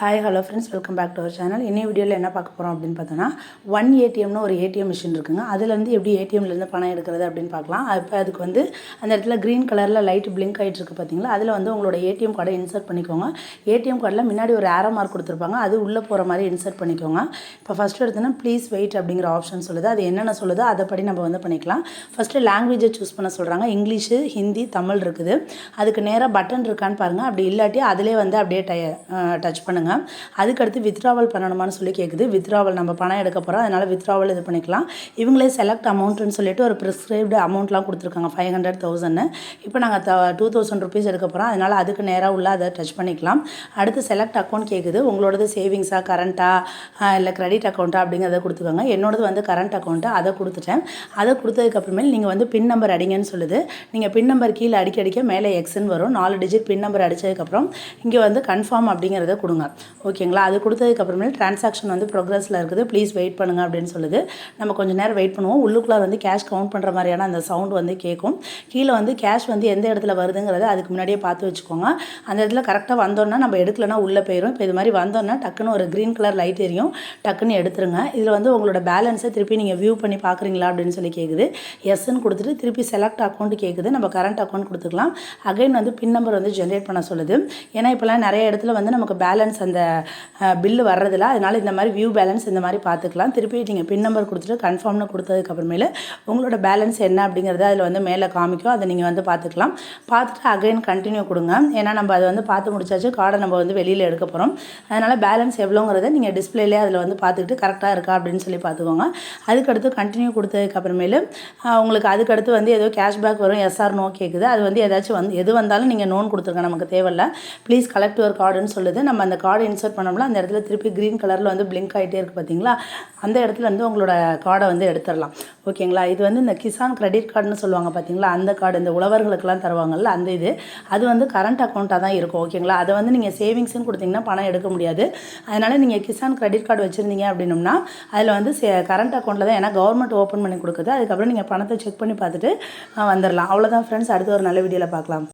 Hi hello friends welcome back to our channel இன்னும் வீடியோவில் என்ன பார்க்க போகிறோம் அப்படின்னு பார்த்தோன்னா ஒன் ஏடிஎம்னு ஒரு ஏடிஎம் மிஷின் இருக்குங்க. அதுலேருந்து எப்படி ஏடிஎம்லேருந்து பணம் எடுக்கிறது அப்படின்னு பார்க்கலாம். இப்போ அதுக்கு வந்து அந்த இடத்துல க்ரீன் கலரில் லைட் பிளிங்க் ஆகிட்டு இருக்கு பார்த்தீங்களா? அதில் வந்து உங்களோட ஏடிஎம் கார்டை இன்சர்ட் பண்ணிக்கோங்க. ஏடிஎம் கார்டில் முன்னாடி ஒரு ஆரோ மார்க் கொடுத்துருப்பாங்க. அது உள்ளே போகிற மாதிரி இன்சர்ட் பண்ணிக்கோங்க. இப்போ ஃபஸ்ட்டு எடுத்தோன்னா ப்ளீஸ் வெயிட் அப்படிங்கிற ஆப்ஷன் சொல்லுது. அது என்னென்ன சொல்லுதோ அதைப்படி நம்ம வந்து பண்ணிக்கலாம். ஃபஸ்ட்டு லாங்குவேஜை சூஸ் பண்ண சொல்கிறாங்க இங்கிலீஷு ஹிந்தி தமிழ் இருக்குது. அதுக்கு நேராக பட்டன் இருக்கான்னு பாருங்கள் அப்படி இல்லாட்டி அதிலே வந்து அப்படியே டச் பண்ணுங்கள் அதுக்கடுத்து வித்ராவல் பண்ணணுமான்னு சொல்லி கேட்குது வித்ராவல் நம்ம பணம் எடுக்க போகிறோம் அதனால் வித்ராவல் இது பண்ணிக்கலாம். இவங்களே செலக்ட் அமௌண்ட்டுன்னு சொல்லிட்டு ஒரு ப்ரிஸ்கிரைப்டு அமௌண்ட்லாம் கொடுத்துருக்காங்க. ஃபைவ் ஹண்ட்ரட் தௌசண்ட்னு இப்போ நாங்கள் த டூ தௌசண்ட் ருபீஸ் எடுக்க போகிறோம் அதனால் அதுக்கு நேராக உள்ள அதை டச் பண்ணிக்கலாம். அடுத்து செலக்ட் அக்கௌண்ட் கேட்குது உங்களோடது சேவிங்ஸாக கரண்ட்டாக இல்லை கிரெடிட் அக்கௌண்ட்டா அப்படிங்கிறத கொடுத்துக்கோங்க. என்னோடது வந்து கரண்ட் அக்கௌண்ட்டு அதை கொடுத்துட்டேன். அதை கொடுத்ததுக்கப்புறமேல் நீங்கள் வந்து பின் நம்பர் அடிங்கன்னு சொல்லுது. நீங்கள் பின் நம்பர் கீழே அடிக்க அடிக்க மேலே எக்ஸ்ன்னு வரும். நாலு டிஜிட் பின் நம்பர் அடித்ததுக்கப்புறம் இங்கே வந்து கன்ஃபார்ம் அப்படிங்கிறத கொடுங்க. ஓகேங்களா? அது கொடுத்ததுக்கப்புறமே டிரான்சாக்ஷன் வந்து ப்ரோக்ரஸில் இருக்குது. ப்ளீஸ் வெயிட் பண்ணுங்கள் அப்படின்னு சொல்லுது. நம்ம கொஞ்சம் நேரம் வெயிட் பண்ணுவோம். உள்ளுக்குள்ளே வந்து கேஷ் கவுண்ட் பண்ணுற மாதிரியான அந்த சவுண்ட் வந்து கேட்கும். கீழே வந்து கேஷ் வந்து எந்த இடத்துல வருதுங்கிறத அதுக்கு முன்னாடியே பார்த்து வச்சுக்கோங்க. அந்த இடத்துல கரெக்டாக வந்தோன்னா நம்ம எடுக்கலனா உள்ளே போயிடும் இப்போ இது மாதிரி வந்தோன்னா டக்குன்னு ஒரு க்ரீன் கலர் லைட் எரியும். டக்குன்னு எடுத்துருங்க. இதில் வந்து உங்களோட பேலன்ஸை திருப்பி நீங்கள் வியூ பண்ணி பார்க்குறீங்களா அப்படின்னு சொல்லி கேட்குது. எஸ்ன்னு கொடுத்துட்டு திருப்பி செலக்ட் அக்கௌண்ட் கேட்குது. நம்ம கரண்ட் அக்கௌண்ட் கொடுத்துக்கலாம். அகைன் வந்து பின் நம்பர் வந்து ஜென்ரேட் பண்ண சொல்லுது. ஏன்னா இப்போலாம் நிறைய இடத்துல வந்து நமக்கு பேலன்ஸ் அந்த பில்லு வர்றதில்ல. அதனால் இந்த மாதிரி வியூ பேலன்ஸ் இந்த மாதிரி பார்த்துக்கலாம் திருப்பி நீங்கள் பின் நம்பர் கொடுத்துட்டு கன்ஃபார்ம்னு கொடுத்ததுக்கப்புறமேல உங்களோட பேலன்ஸ் என்ன அப்படிங்கிறத அதில் வந்து மேலே காமிக்கும். அதை நீங்கள் வந்து பார்த்துக்கலாம் பார்த்துட்டு அகைன் கண்டினியூ கொடுங்க. ஏன்னா நம்ம அதை வந்து பார்த்து முடிச்சாச்சு. கார்டை நம்ம வந்து வெளியில் எடுக்க போகிறோம் அதனால் பேலன்ஸ் எவ்வளோங்கிறத நீங்கள் டிஸ்பிளேலே அதில் வந்து பார்த்துக்கிட்டு கரெக்டாக இருக்கா அப்படின்னு சொல்லி பார்த்துக்கோங்க அதுக்கடுத்து கண்டினியூ கொடுத்ததுக்கப்புறமேலு உங்களுக்கு அதுக்கடுத்து வந்து ஏதோ கேஷ்பேக் வரும். எஸ்ஆர் நோ கேட்குது அது வந்து ஏதாச்சும் வந்து எது வந்தாலும் நீங்கள் நோன் கொடுத்துருங்க. நமக்கு தேவையில்ல. ப்ளீஸ் கலெக்ட் யுவர் கார்டுன்னு சொல்லுது. நம்ம அந்த கார்டு இன்சர்ட் பண்ணோம்னா அந்த இடத்துல திருப்பி க்ரீன் கலரில் வந்து பிளிங்க் ஆகிட்டே இருக்குது பார்த்தீங்களா அந்த இடத்துல வந்து உங்களோட கார்டை வந்து எடுத்துடலாம். ஓகேங்களா இது வந்து இந்த கிசான் கிரெடிட் கார்டுன்னு சொல்லுவாங்க பார்த்தீங்களா அந்த கார்டு இந்த உழவர்களுக்கெல்லாம் தருவாங்கல்ல அந்த இது. அது வந்து கரண்ட் அக்கௌண்ட்டாக தான் இருக்கும் ஓகேங்களா அதை வந்து நீங்கள் சேவிங்ஸ்னு கொடுத்தீங்கன்னா பணம் எடுக்க முடியாது. அதனால் நீங்கள் கிசான் கிரெடிட் கார்டு வச்சுருந்தீங்க அப்படின்னம்னா அதில் வந்து சே கரண்ட் அக்கௌண்ட்டில் தான் ஏன்னா கவர்மெண்ட் ஓப்பன் பண்ணி கொடுக்குது. அதுக்கப்புறம் நீங்கள் பணத்தை செக் பண்ணி பார்த்துட்டு வந்துடலாம். அவ்வளோதான் ஃப்ரெண்ட்ஸ் அடுத்த ஒரு நல்ல வீடியோவில் பார்க்கலாம்.